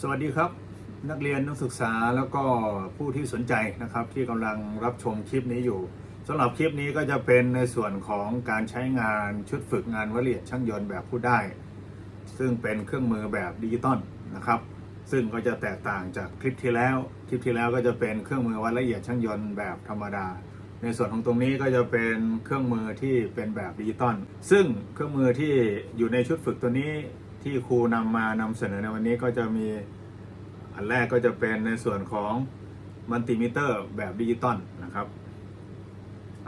สวัสดีครับ นักเรียนนักศึกษาแล้วก็ผู้ที่สนใจนะครับที่กำลังรับชมคลิปนี้อยู่สำหรับคลิปนี้ก็จะเป็นในส่วนของการใช้งานชุดฝึกงานวละเอียดช่างยนต์แบบผู้ได้ ซึ่งเป็นเครื่องมือแบบดิจิตอลนะครับ ซึ่งก็จะแตกต่างจากคลิปที่แล้วคลิปที่แล้วก็จะเป็นเครื่องมือวัดละเอียดช่างยนต์แบบธรรมดา ในส่วนของตรงนี้ก็จะเป็นเครื่องมือที่เป็นแบบดิจิตอลซึ่งเครื่องมือที่อยู่ในชุดฝึกตัวนี้ ที่ครูนำมานำเสนอในวันนี้ก็จะมีอันแรกก็จะเป็นในส่วนของมัลติมิเตอร์แบบดิจิตอลนะครับ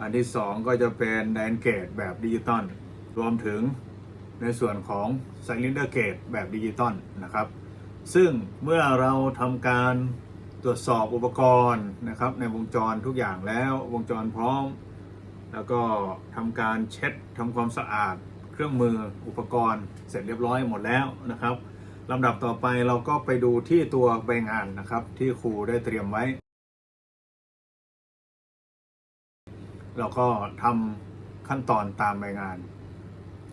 อันที่สองก็จะเป็นแดนเกตแบบดิจิตอลรวมถึงในส่วนของไซลินเดอร์เกตแบบดิจิตอลนะครับ ซึ่งเมื่อเราทำการตรวจสอบอุปกรณ์นะครับ ในวงจรทุกอย่างแล้ววงจรพร้อม แล้วก็ทำการเช็ดทำความสะอาด เครื่องมืออุปกรณ์เสร็จเรียบร้อยหมดแล้วนะครับลำดับต่อไปเราก็ไปดูที่ตัวใบงานนะครับ ที่ครูได้เตรียมไว้ เราก็ทำขั้นตอนตามใบงาน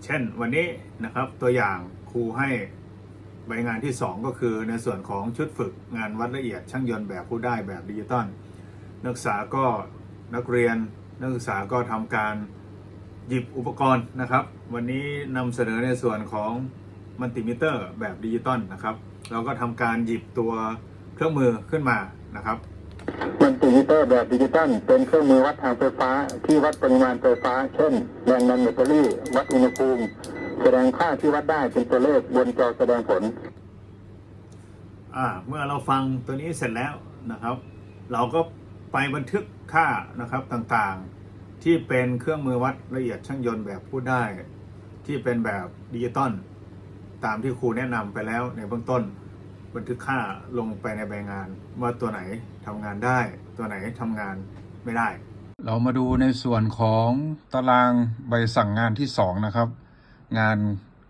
เช่นวันนี้นะครับตัวอย่างครูให้ใบงานที่ 2 ก็คือในส่วนของชุดฝึกงานวัดละเอียดช่างยนต์แบบผู้ได้แบบดิจิตอลนักศึกษาก็นักเรียนนักศึกษาก็ทำการ หยิบอุปกรณ์นะครับ วันนี้นำเสนอในส่วนของมัลติมิเตอร์แบบดิจิตอลนะครับ เราก็ทำการหยิบตัวเครื่องมือขึ้นมานะครับมันติมิเตอร์แบบดิจิตอลเป็นเครื่องมือวัดทางไฟฟ้า ที่วัดปริมาณไฟฟ้า เช่นแรงดันแบตเตอรี่ วัดอุณหภูมิ แสดงค่าที่วัดได้เป็นตัวเลขบนจอแสดงผลอ่าเมื่อเราฟังตัวนี้เสร็จแล้วนะครับ เราก็ไปบันทึกค่านะครับต่างๆ ที่เป็นเครื่องมือวัดละเอียดช่างยนต์แบบพูดได้ ที่เป็นแบบดิจิตอลตามที่ครูแนะนำไปแล้วในเบื้องต้น บันทึกค่าลงไปในใบงาน ว่าตัวไหนทำงานได้ ตัวไหนทำงานไม่ได้ เรามาดูในส่วนของตารางใบสั่งงานที่ 2 นะครับ งาน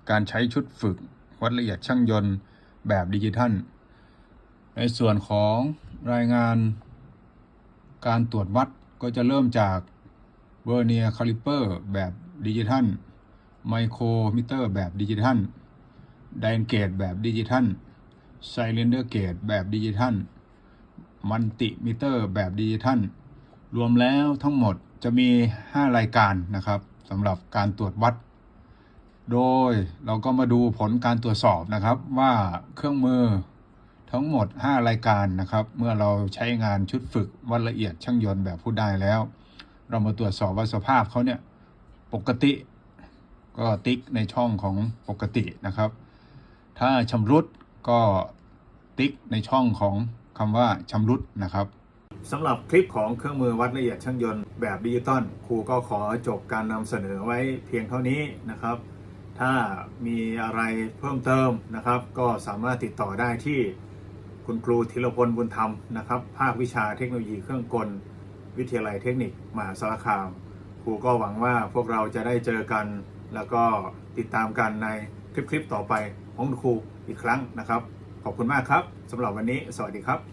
การใช้ชุดฝึกวัดละเอียดช่างยนต์แบบดิจิทัล ในส่วนของรายงานการตรวจวัดก็จะเริ่มจาก เวอร์เนียคาลิเปอร์แบบดิจิทัล ไมโครมิเตอร์แบบดิจิทัล ไดนเกตแบบดิจิทัล ไซเลนเดอร์เกตแบบดิจิทัล มัลติมิเตอร์แบบดิจิทัล รวมแล้วทั้งหมดจะมี 5 รายการนะครับสำหรับการตรวจวัด โดยเราก็มาดูผลการตรวจสอบนะครับว่าเครื่องมือทั้งหมด 5 รายการนะครับ เมื่อเราใช้งานชุดฝึกวัดละเอียดช่างยนต์แบบผู้ได้แล้ว เรามาตรวจสอบว่าสภาพเขาเนี่ยปกติก็ติ๊กในช่องของปกตินะครับ ถ้าชำรุดก็ติ๊กในช่องของคำว่าชำรุดนะครับสำหรับคลิปของเครื่องมือวัดละเอียดช่างยนต์แบบดิจิตอลครูก็ขอจบการนำเสนอไว้เพียงเท่านี้นะครับ ถ้ามีอะไรเพิ่มเติมนะครับ ก็สามารถติดต่อได้ที่คุณครูธีรพลบุญธรรมนะครับ ภาควิชาเทคโนโลยีเครื่องกล วิทยาลัยเทคนิคมหาสารคาม ครูก็หวังว่าพวกเราจะได้เจอกัน แล้วก็ติดตามกันในคลิปๆต่อไปของคุณครูอีกครั้งนะครับ ขอบคุณมากครับสำหรับวันนี้ สวัสดีครับ